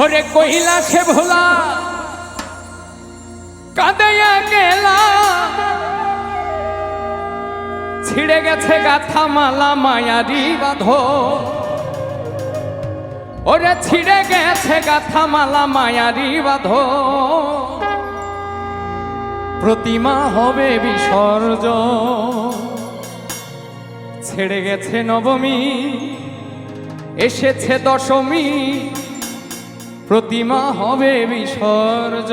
ওরে কহিলা সে ভোলা কাঁদাইয়া গেলা ছিড়ে গেছে গাথা মালা মায়ারি বাঁধ। ওরে ছিড়ে গেছে গাথা মালা মায়ারি বাঁধ। প্রতিমা হবে বিসর্জ ছেড়ে গেছে নবমী, এসেছে দশমী। প্রতিমা হবে বিসর্জ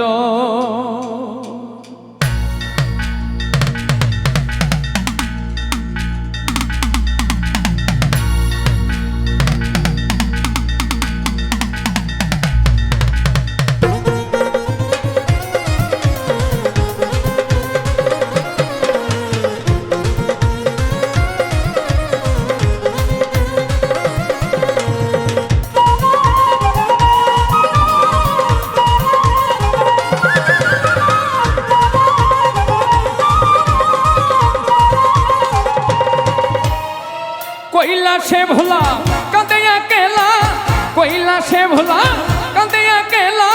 কইলা সে ভোলা, কাঁদিয়া কেলা। কইলা সে ভোলা, কাঁদিয়া কেলা।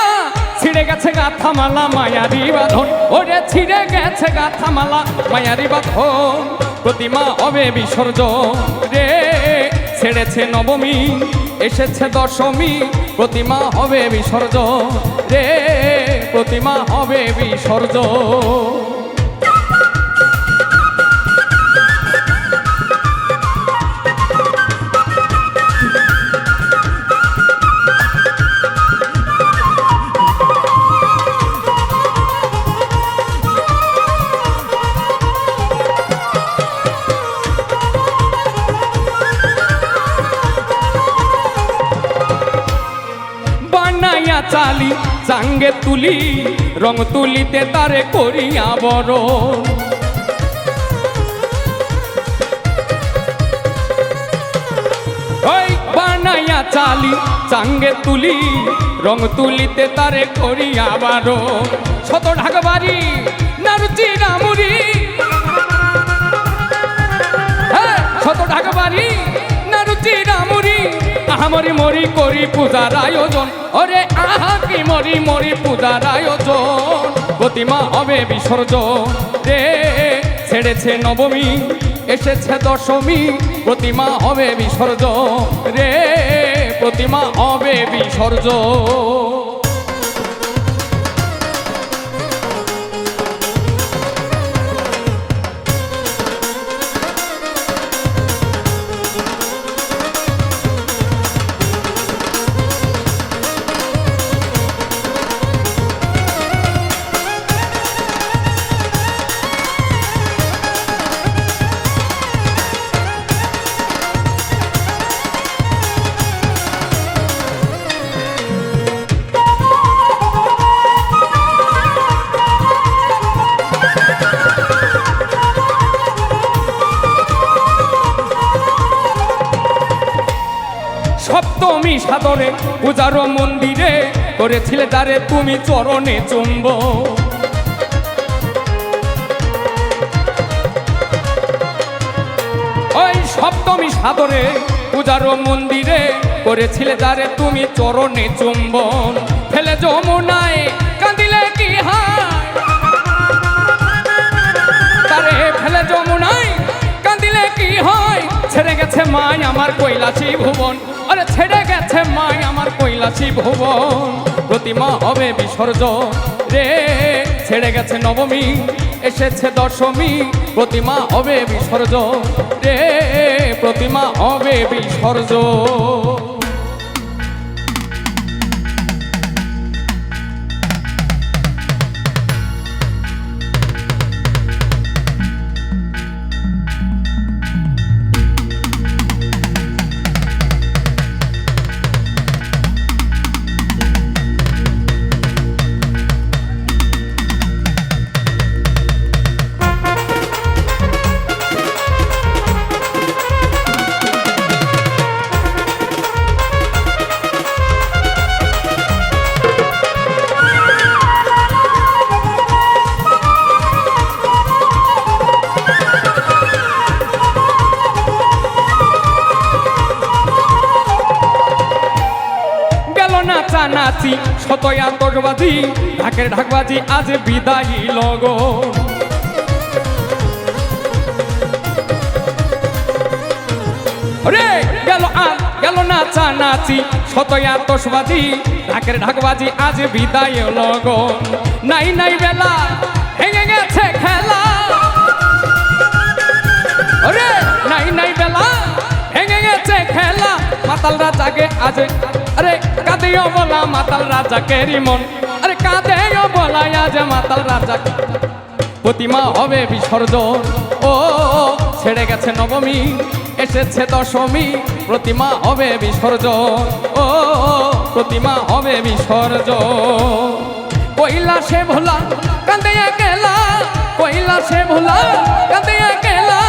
ছিড়ে গেছে গাথা মালা মায়ারি বাঁধন। ওরে ছিড়ে গেছে গাথা মালা মায়ারি বাঁধন। প্রতিমা হবে বিসর্জন। রে, ছেড়েছে নবমী, এসেছে দশমী। প্রতিমা হবে বিসর্জন। রে, প্রতিমা হবে বিসর্জন। বানাইয়া চালি চাঙ্গে তুলি, রং তুলিতে তারে করিয়া বড় বানাইয়া চালি চাঙ্গে তুলি, রং তুলিতে তারে করিয়া বারো শত ঢাকবাড়ি নারুচি রামুরি আহামরি মরি করি পূজার আয়োজন। ওরে আহা, কি মরি মরি পূজার আয়োজন। প্রতিমা হবে বিসর্জন। রে, ছেড়েছে নবমী, এসেছে দশমী, প্রতিমা হবে বিসর্জন। রে, প্রতিমা হবে বিসর্জন। সপ্তমী সাদরে পূজার মন্দিরে করেছিলে তারে তুমি চরণে চুম্ব। ওই সপ্তমী সাদরে পূজার মন্দিরে করেছিলে তারে তুমি চরণে চুম্বন ফেলে যমুনায় কাঁদিলে কি হয়? তারে ফেলে যমুনায় কাঁদিলে কি হয়? ছেড়ে গেছে মাই আমার কৈলাসী ভুবন। কৈলাসী ভুবন, প্রতিমা হবে বিসর্জন। রে, ছেড়ে গেছে নবমী, এসেছে দশমী, প্রতিমা হবে বিসর্জন। রে, প্রতিমা হবে বিসর্জন। নাচানাচি শত আতসবাজি ঢাকের ঢাকবাজি আজ বিদায়ী লগন রে গেল আর গেল নাচা নাচি শত আতসবাজি ঢাকের ঢাকবাজি আজ বিদায় লগন নাই নাই বেলা, ভেঙে গেছে খেলা। রে নাই নাই বেলা, ভেঙে গেছে খেলা। মাতাল রাজাকে আজ, আরে কাঁদেও বলা মাতাল রাজা কেরি মন। আরে কাঁদেও বলা আজ মাতাল রাজা। প্রতিমা হবে বিসর্জন। ও, ছেড়ে গেছে নবমী, এসেছে দশমী, প্রতিমা হবে বিসর্জন। ও, প্রতিমা হবে বিসর্জন। কৈলাসে ভোলা কান্দে কেলা কৈলাসে ভোলা কান্দে কেলা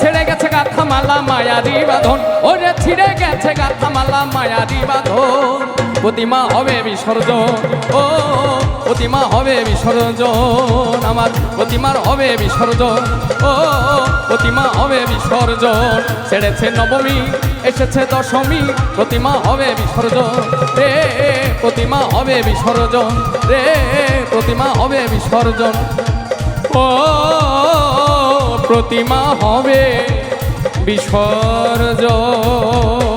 ছেড়ে গেছে গাথা মালা মায়ারি বাঁধন ওরে ছিঁড়ে গেছে গাথা মালা মায়ারি বাঁধন প্রতিমা হবে বিসর্জন। ও, প্রতিমা হবে বিসর্জন। আমার প্রতিমার হবে বিসর্জন। ও, প্রতিমা হবে বিসর্জন। ছেড়েছে নবমী, এসেছে দশমী, প্রতিমা হবে বিসর্জন। রে, প্রতিমা হবে বিসর্জন। রে, প্রতিমা হবে বিসর্জন। ও, প্রতিমা হবে বিসর্জন।